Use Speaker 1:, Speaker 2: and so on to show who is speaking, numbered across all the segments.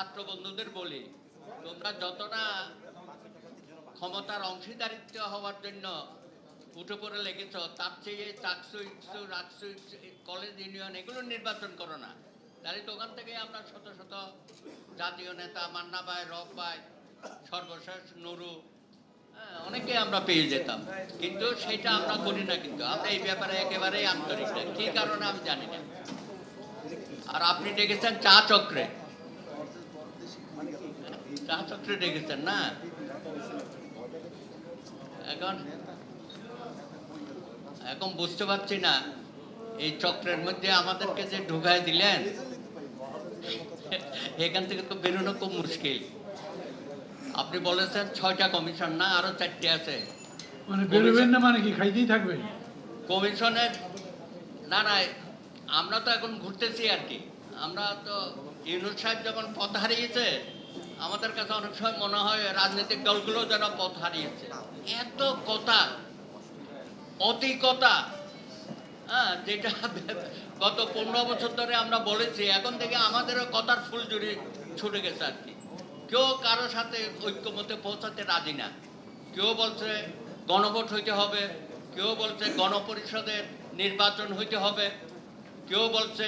Speaker 1: ছাত্র বন্ধুদের বলি তোমরা যত না ক্ষমতার অংশীদারিত্ব হওয়ার জন্য উঠে পড়ে লেগেছ তার চেয়ে চাকসু ইকসু রাকসু কলেজ ইউনিয়ন এগুলো নির্বাচন করো না। তাহলে তো ওখান থেকে আমরা শত শত জাতীয় নেতা মান্না ভাই রব ভাই সর্বশেষ নুরু হ্যাঁ, অনেকে আমরা পেয়ে যেতাম। কিন্তু সেটা আমরা করি না কিন্তু আমরা এই ব্যাপারে একেবারেই আন্তরিক। না কি কারণে আমি জানি না। আর আপনি ডেকেছেন চা চক্রে চক্রে ডেকেছেন না? এখন এখন বুঝতে পারছি না এই চক্রের মধ্যে আমাদেরকে যে ঢুকায় দিলেন এখান থেকে তো বেরোনো খুব মুশকিল। আপনি বলেছেন ছয়টা কমিশন না আরও চারটে আছে।
Speaker 2: মানে বেরোবেন না মানে কি খাইতেই থাকবেন?
Speaker 1: কমিশনের না না আমরা তো এখন ঘুরতেছি আর কি। আমরা তো ইউনুস সাহেব যখন পথ হারিয়েছে আমাদের কাছে অনেক সময় মনে হয় রাজনৈতিক দলগুলো যেন পথ হারিয়েছে। এত কথা, অতি কথা হ্যাঁ যেটা গত পনেরো বছর ধরে আমরা বলেছি, এখন থেকে আমাদেরও কথার ফুল জুড়ে ছুটে গেছে আর কি। কেউ কারও সাথে ঐক্যমতে পৌঁছাতে রাজি না। কেউ বলছে গণভোট হইতে হবে, কেউ বলছে গণপরিষদের নির্বাচন হইতে হবে, কেউ বলছে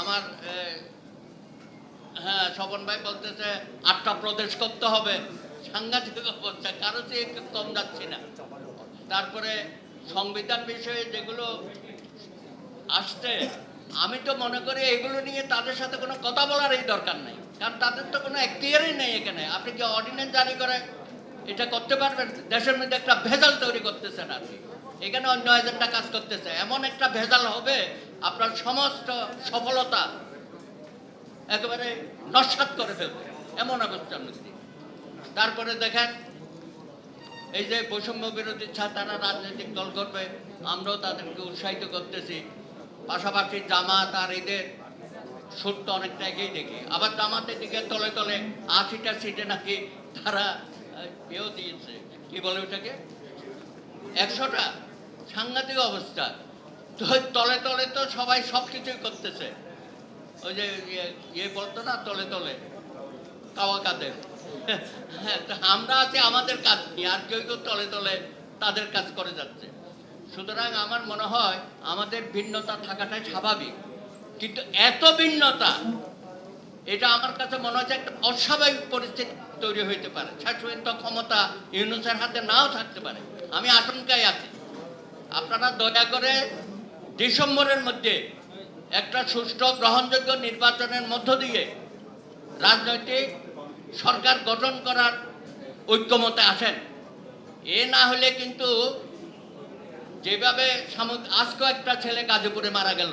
Speaker 1: আমার হ্যাঁ স্বপন ভাই বলতেছে, আটটা প্রদেশ করতে হবে। সাংঘাতিক অবস্থা, কারও চেয়ে কম যাচ্ছি না। তারপরে সংবিধান বিষয়ে যেগুলো আসছে, আমি তো মনে করি এগুলো নিয়ে তাদের সাথে কোনো কথা বলারই দরকার নেই। কারণ তাদের তো কোনো এখতিয়ারই নেই এখানে। আপনি কি অর্ডিন্যান্স জারি করে এটা করতে পারবেন? দেশের মধ্যে একটা ভেজাল তৈরি করতেছেন আর কি। এখানে অন্য এজেন্ডা কাজ করতেছে। এমন একটা ভেজাল হবে, আপনার সমস্ত সফলতা একেবারে নস্বাত করে ফেলবে। এমন অবস্থার মধ্যে তারপরে দেখেন, এই যে বৈষম্য বিরোধী ছাড় তারা রাজনৈতিক দল করবে, আমরাও তাদেরকে উৎসাহিত করতেছি। পাশাপাশি জামাত আর এদের সুরটা অনেকটা এগিয়ে দেখি। আবার জামাতের দিকে তলে তলে আশিটা সিটে নাকি তারা পেয়েও দিয়েছে। কি বলে ওটাকে? একশোটা সাংঘাতিক অবস্থা। তলে তলে তো সবাই সব কিছুই করতেছে। ওই যে ইয়ে- ইয়ে বলতো না, তলে তলে, কাওয়া কাদের আমরা আছি আমাদের কাজ নিয়ে আর কেউ কেউ তলে তলে তাদের কাজ করে যাচ্ছে। সুতরাং আমার মনে হয় আমাদের ভিন্নতা থাকাটাই স্বাভাবিক। কিন্তু এত ভিন্নতা, এটা আমার কাছে মনে হচ্ছে একটা অস্বাভাবিক পরিস্থিতি তৈরি হইতে পারে। শাসিত ক্ষমতা ইউনুসের হাতে নাও থাকতে পারে। আমি আশঙ্কায় আছি। আপনারা দয়া করে ডিসেম্বরের মধ্যে একটা সুষ্ঠু গ্রহণযোগ্য নির্বাচনের মধ্য দিয়ে রাজনৈতিক সরকার গঠন করার ঐক্যমতে আসেন। এ না হলে কিন্তু যেভাবে সামুদ আজকেও একটা ছেলে গাজীপুরে মারা গেল।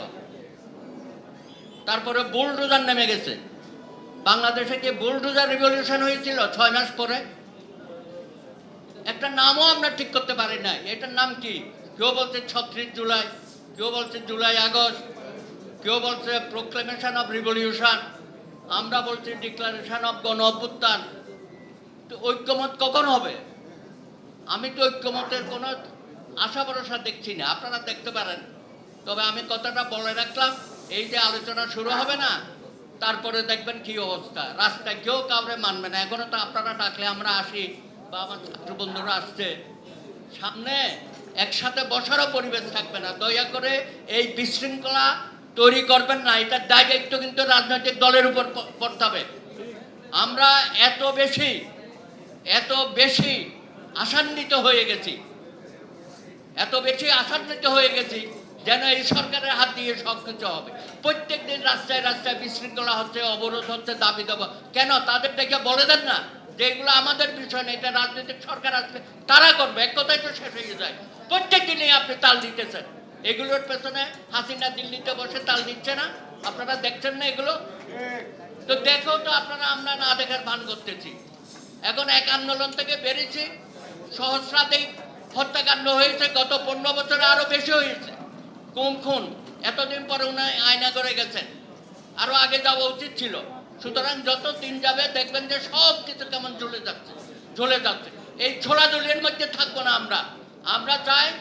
Speaker 1: তারপরে বুলডোজার নেমে গেছে। বাংলাদেশে কি বুলডোজার রিভলিউশন হয়েছিল ছয় মাস পরে? একটা নামও আমরা ঠিক করতে পারি না এটার নাম কি? কেউ বলছে ছত্রিশ জুলাই, কেউ বলছে জুলাই আগস্ট কেউ বলছে প্রোক্লেমেশন অফ রিভলিউশন আমরা বলছি ডিক্লারেশন অফ গণ অভ্যুত্থান। তো ঐক্যমত কখন হবে? আমি তো ঐক্যমতের কোনো আশা ভরসা দেখছি না, আপনারা দেখতে পারেন। তবে আমি কথাটা বলে রাখলাম, এই যে আলোচনা শুরু হবে না, তারপরে দেখবেন কি অবস্থা। রাস্তায় কেউ কাউরে মানবে না, এখনও তো আপনারা ডাকলে আমরা আসি বা আমার ছাত্র বন্ধুরা আসছে। সামনে একসাথে বসারও পরিবেশ থাকবে না, দয়া করে এই বিশৃঙ্খলা তৈরি করবেন না এটার দায়িত্ব কিন্তু রাজনৈতিক দলের উপর পড়তে হবে। আমরা এত বেশি এত বেশি আশান্বিত হয়ে গেছি, এত বেশি আশান্বিত হয়ে গেছি যেন এই সরকারের হাত দিয়ে সব কিছু হবে। প্রত্যেক দিন রাস্তায় রাস্তায় বিশৃঙ্খলা হচ্ছে, অবরোধ হচ্ছে, দাবি দেবো। কেন? তাদের ডেকে বলে দেন না যে এগুলো আমাদের বিষয় না, এটা রাজনৈতিক সরকার আসবে, তারা করবে, এক কথাই তো শেষ হয়ে যায়। প্রত্যেক দিনই আপনি তাল দিতেছেন। এগুলোর পেছনে হাসিনা দিল্লিতে বসে তাল দিচ্ছে না। আপনারা দেখছেন না এগুলো? তো দেখো তো আপনারা, আমরা না দেখার ভান করতেছি। এখন এক আন্দোলন থেকে বেরিয়েছি। সহস্রাধিক হত্যাকাণ্ড হয়েছে, গত পনেরো বছরে আরও বেশি হয়েছে। কোন খুন। এতদিন পরে উনি আয়না করে গেছেন। আরও আগে যাওয়া উচিত ছিল। সুতরাং যত দিন যাবে দেখবেন যে সব কিছু কেমন ঝুলে যাচ্ছে ঝুলে যাচ্ছে। এই ছোলা ছোলাঝুলির মধ্যে থাকব না আমরা। আমরা চাই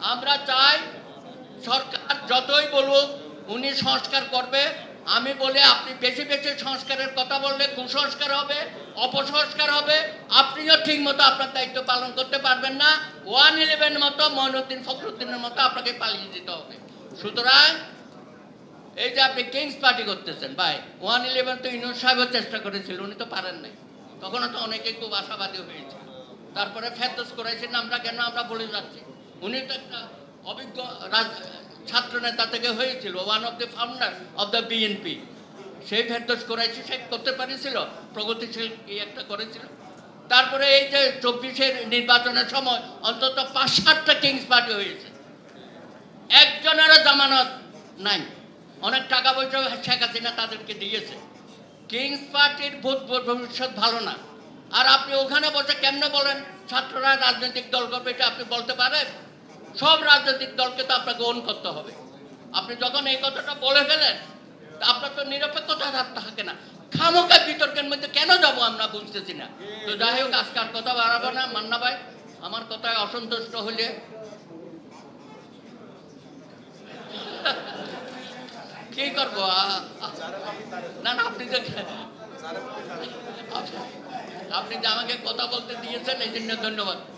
Speaker 1: আমরা চাই সরকার যতই বলুক, উনি সংস্কার করবে। আমি বলি আপনি বেশি বেশি সংস্কারের কথা বললে কুসংস্কার হবে, অপসংস্কার হবে। আপনিও ঠিক মতো আপনার দায়িত্ব পালন করতে পারবেন না। ওয়ান ইলেভেন মতো মইনুদ্দিন ফখরুদ্দিনের মতো আপনাকে পালিয়ে দিতে হবে। সুতরাং, এই যে আপনি কিংস পার্টি করতেছেন, ভাই, ওয়ান ইলেভেন তো ইনুর সাহেবও চেষ্টা করেছিল, উনি তো পারেন নাই। তখনও তো অনেকে খুব আশাবাদী হয়েছে। তারপরে ফেরদোস করাইছেন আমরা কেন আমরা বলে যাচ্ছি? উনি তো একটা অভিজ্ঞ ছাত্র নেতা থেকে হয়েছিল one of the founder of the BNP সেই ফেরদোস করাইছে সে করতে পারেছিল, প্রগতিশীল কি একটা করেছিল। তারপরে এই যে চব্বিশের নির্বাচনের সময় অন্তত পাঁচ সাতটা কিংস পার্টি হয়েছে। একজনেরও জামানত নাই। অনেক টাকা পয়সা শেখ হাসিনা তাদেরকে দিয়েছে। কিংস পার্টির ভূত ভবিষ্যৎ ভালো না। আর আপনি ওখানে বসে কেমনে বলেন, ছাত্ররা রাজনৈতিক দল করবে এটা আপনি বলতে পারেন? সব রাজনৈতিক দলকে তো আপনাকে ওন করতে হবে। আপনি যখন এই কথাটা বলে ফেলেন আপনার তো নিরপেক্ষতা থাক- না। খামোকা বিতর্কের মধ্যে কেন যাব আমরা বুঝতেছি না। তো যাই হোক, আজকে আর কথা বাড়াবো না, মান্না ভাই, আমার কথায় অসন্তুষ্ট হলে। কি করব? না না, আপনি যে আপনি যে আমাকে কথা বলতে দিয়েছেন, এই জন্য ধন্যবাদ।